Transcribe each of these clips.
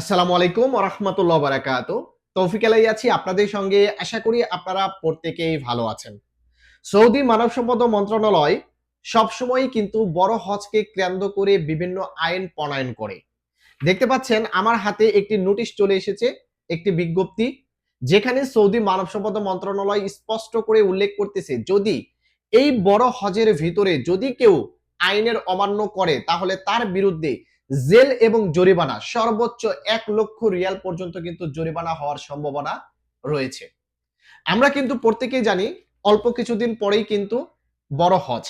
আসসালামু আলাইকুম রহমতুল্লাহ বারাকাত। তৌফিক আলাই আছি, আপনাদের সঙ্গে আশা করি আপনারা প্রত্যেকেই ভালো আছেন। সৌদি মানব সম্পদ মন্ত্রণালয় সবসময় কিন্তু বড় হজকে কেন্দ্র করে বিভিন্ন আইন প্রণয়ন করে। দেখতে পাচ্ছেন, আমার হাতে একটি নোটিশ চলে এসেছে, একটি বিজ্ঞপ্তি, যেখানে সৌদি মানব সম্পদ মন্ত্রণালয় স্পষ্ট করে উল্লেখ করতেছে, যদি এই বড় হজের ভিতরে যদি কেউ আইনের অমান্য করে, তাহলে তার বিরুদ্ধে জেল এবং জরিমানা, সর্বোচ্চ এক লক্ষ রিয়াল পর্যন্ত কিন্তু জরিমানা হওয়ার সম্ভাবনা রয়েছে। আমরা কিন্তু প্রত্যেকেই জানি, অল্প কিছুদিন পরেই কিন্তু বড় হজ।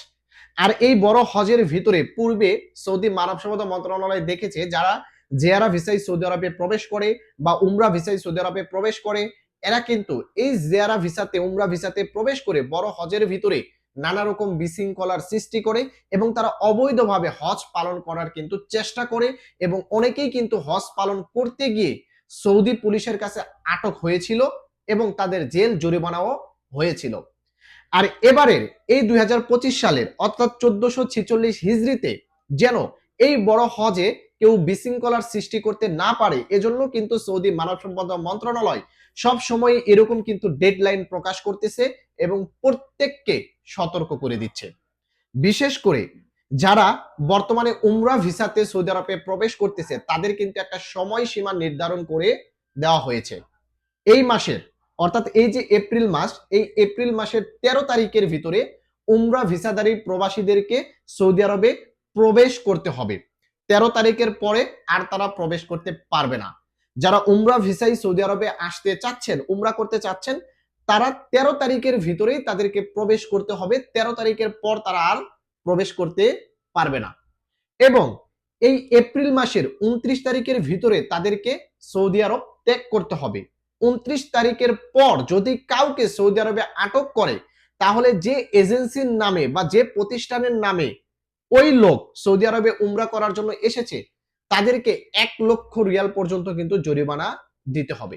আর এই বড় হজের ভিতরে পূর্বে সৌদি মানব সম্পদ মন্ত্রণালয় দেখেছে, যারা জেয়ারা ভিসাই সৌদি আরবে প্রবেশ করে বা উমরা ভিসাই সৌদি আরবে প্রবেশ করে, এরা কিন্তু এই জেয়ারা ভিসাতে, উমরা ভিসাতে প্রবেশ করে বড় হজের ভিতরে নানা রকম বিশৃঙ্খলার সৃষ্টি করে এবং তারা অবৈধভাবে হজ পালন করার কিন্তু চেষ্টা করে এবং অনেকেই কিন্তু হজ পালন করতে গিয়ে সৌদি পুলিশের কাছে আটক হয়েছিল এবং তাদের জেল জরিমানাও হয়েছিল। আর এবারের এই দুই হাজার পঁচিশ সালের অর্থাৎ চোদ্দশো ছিচল্লিশ হিজড়িতে যেন এই বড় হজে কেউ বিশৃঙ্খলার সৃষ্টি করতে না পারে, এজন্য কিন্তু সৌদি মানব সম্পদ মন্ত্রণালয় সব সময় এরকম কিন্তু ডেডলাইন প্রকাশ করতেছে এবং প্রত্যেককে সতর্ক করে দিচ্ছে। বিশেষ করে যারা বর্তমানে উমরা ভিসাতে সৌদি আরবে প্রবেশ করতেছে, তাদের কিন্তু একটা সময়সীমা নির্ধারণ করে দেওয়া হয়েছে। এই মাসের, অর্থাৎ এই যে এপ্রিল মাস, এই এপ্রিল মাসের তেরো তারিখের ভিতরে উমরা ভিসাদারী প্রবাসীদেরকে সৌদি আরবে প্রবেশ করতে হবে। তেরো তারিখের পরে আর তারা প্রবেশ করতে পারবে না। যারা উমরা ভিসাই সৌদি আরবে আসতে চাচ্ছেন, উমরা করতে চাচ্ছেন, তারা তেরো তারিখের ভিতরেই তাদেরকে প্রবেশ করতে হবে। তেরো তারিখের পর তারা আর প্রবেশ করতে পারবে না। এবং এই এপ্রিল মাসের উনত্রিশ তারিখের ভিতরে তাদেরকে সৌদি আরব ত্যাগ করতে হবে। উনত্রিশ তারিখের পর যদি কাউকে সৌদি আরবে আটক করে, তাহলে যে এজেন্সির নামে বা যে প্রতিষ্ঠানের নামে ওই লোক সৌদি আরবে উমরা করার জন্য এসেছে তাদেরকে এক লক্ষ রিয়াল পর্যন্ত কিন্তু জরিমানা দিতে হবে।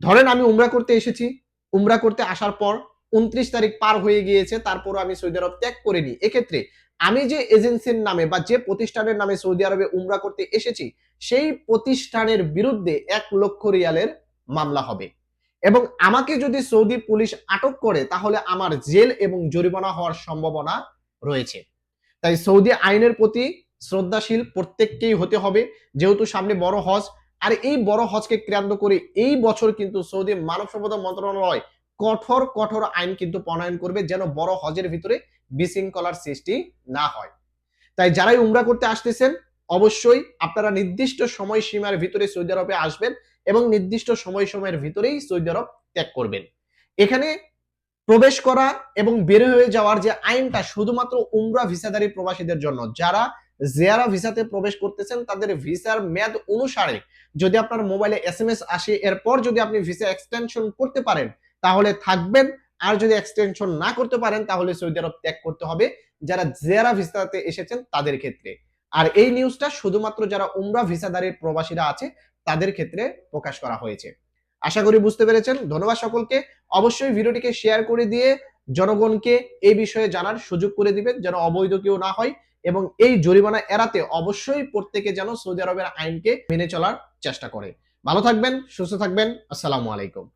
ধরেন আমি উমরা করতে এসেছি। উমরা করতে আসার পর উনত্রিশ তারিখ পার হয়ে গিয়েছে তারপর আমি সৌদি আরব ত্যাগ করিনি। এক্ষেত্রে আমি যে এজেন্সির নামে বা যে প্রতিষ্ঠানের নামে সৌদি আরবে উমরা করতে এসেছি, সেই প্রতিষ্ঠানের বিরুদ্ধে এক লক্ষ রিয়ালের মামলা হবে। এবং আমাকে যদি সৌদি পুলিশ আটক করে, তাহলে আমার জেল এবং জরিমানা হওয়ার সম্ভাবনা রয়েছে। তাই সৌদি আইনের প্রতি শ্রদ্ধাশীল প্রত্যেককেই হতে হবে, যেহেতু সামনে বড় হজ। আর এই বড় হজকে কেন্দ্র করে এই বছর কিন্তু সৌদি মানব সম্পদ মন্ত্রণালয় কঠোর কঠোর আইন কিন্তু প্রণয়ন করবে, যেন বড় হজের ভিতরে বিশৃঙ্খলার সৃষ্টি না হয়। তাই যারাই উমরা করতে আসতেছেন, অবশ্যই আপনারা নির্দিষ্ট সময় সীমার ভিতরে সৌদি আরবে আসবেন এবং নির্দিষ্ট সময় সময়ের ভিতরেই সৌদি আরব ত্যাগ করবেন। এখানে প্রবেশ করা এবং বের হয়ে যাওয়ার যে আইনটা, শুধুমাত্র উমরা ভিসাদারী প্রবাসীদের জন্য, যারা জেয়ারা ভিসাতে প্রবেশ করতেছেন, তাদের ভিসার মেয়াদ অনুসারে যদি আপনার মোবাইলে এস এম এস আসে, এরপর যদি আপনি ভিসা এক্সটেনশন করতে পারেন, তাহলে থাকবেন। আর যদি এক্সটেনশন না করতে পারেন, তাহলে সৌদি আরব ত্যাগ করতে হবে। যারা জেয়ারা ভিসাতে এসেছেন, তাদের ক্ষেত্রে। আর এই নিউজটা শুধুমাত্র যারা উমরা ভিসাদারী প্রবাসীরা আছে, তাদের ক্ষেত্রে প্রকাশ করা হয়েছে। আশা করি বুঝতে পেরেছেন। ধন্যবাদ সকলকে। অবশ্যই ভিডিওটিকে শেয়ার করে দিয়ে জনগণকে এই বিষয়ে জানার সুযোগ করে দিবেন, যেন অবৈধ কেউ না হয়। এবং এই জরিমানা এড়াতে অবশ্যই প্রত্যেকে যেন সৌদি আরবের আইনকে মেনে চলার চেষ্টা করে। ভালো থাকবেন, সুস্থ থাকবেন, আসসালামু আলাইকুম।